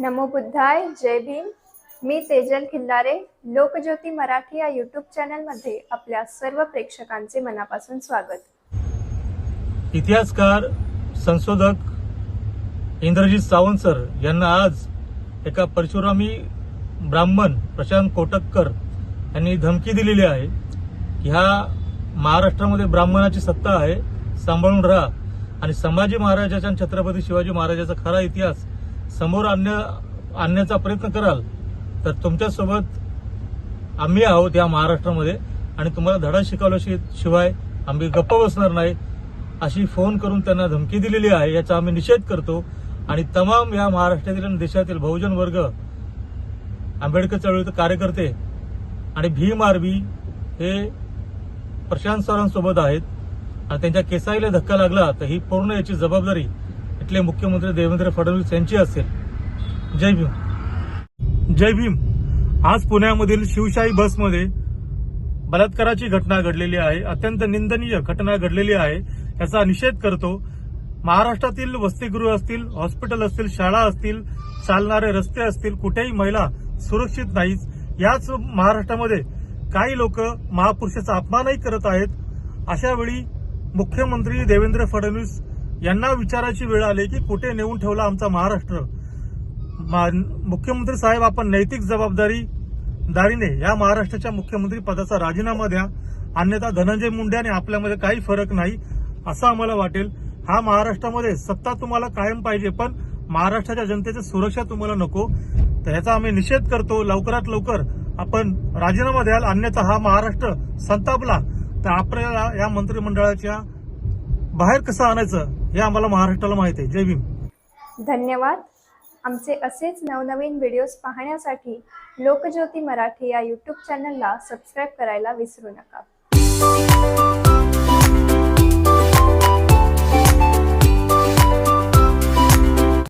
नमो बुद्धाय जय भीम. मी तेजल खिल्लारे लोकज्योती मराठी या यूट्यूब चॅनलमध्ये आपल्या सर्व प्रेक्षकांचे मनापासून स्वागत. इतिहासकार संशोधक इंद्रजित सावंत सर यांना आज एका परशुरामी ब्राह्मण प्रशांत कोटककर यांनी धमकी दिलेली आहे. ह्या महाराष्ट्रामध्ये ब्राह्मणाची सत्ता आहे सांभाळून राहा. आणि संभाजी महाराजाच्या छत्रपती शिवाजी महाराजाचा खरा इतिहास समोर आणण्या आणण्याचा प्रयत्न कराल तर तुमच्यासोबत आम्ही आहोत या महाराष्ट्रामध्ये. आणि तुम्हाला धडा शिकवल्याशी शिवाय आम्ही गप्प बसणार नाही अशी फोन करून त्यांना धमकी दिलेली आहे याचा आम्ही निषेध करतो. आणि तमाम या महाराष्ट्रातील आणि देशातील बहुजन वर्ग आंबेडकर चळवळीचे कार्यकर्ते आणि भीम आरबी हे प्रशांत सरांसोबत आहेत. आणि त्यांच्या केसाईला धक्का लागला तर ही पूर्ण याची जबाबदारी इथले मुख्यमंत्री देवेंद्र फडणवीस यांची असेल. जय भीम. जय भीम. आज पुण्यामधील शिवशाही बसमध्ये बलात्काराची घटना घडलेली आहे. अत्यंत निंदनीय घटना घडलेली आहे. याचा निषेध करतो. महाराष्ट्रातील वसतिगृह असतील हॉस्पिटल असतील शाळा असतील चालणारे रस्ते असतील कुठेही महिला सुरक्षित नाहीत. याच महाराष्ट्रामध्ये काही लोक महापुरुषाचा अपमानही करत आहेत. अशावेळी मुख्यमंत्री देवेंद्र फडणवीस यांना विचाराची वेळ आली की कुठे नेऊन ठेवला आमचा महाराष्ट्र? मा- मुख्यमंत्री साहेब आपण नैतिक जबाबदारी दारीने या महाराष्ट्राच्या मुख्यमंत्री पदाचा राजीनामा द्या. अन्यथा धनंजय मुंडे आणि आपल्यामध्ये काही फरक नाही असं आम्हाला वाटेल. हा महाराष्ट्रामध्ये सत्ता तुम्हाला कायम पाहिजे पण महाराष्ट्राच्या जनतेची सुरक्षा तुम्हाला नको. तर ह्याचा आम्ही निषेध करतो. लवकरात लवकर आपण राजीनामा द्याल अन्यथा हा महाराष्ट्र संतापला. तर आपल्याला या मंत्रिमंडळाच्या बाहेर कसं आणायचं? हे आम्हाला महाराष्ट्राला माहिती आहे. जय भीम. धन्यवाद. आमचे असेच नवनवीन व्हिडिओज पाहण्यासाठी लोकज्योती मराठी या यूट्यूब चॅनलला सबस्क्राईब करायला विसरू नका.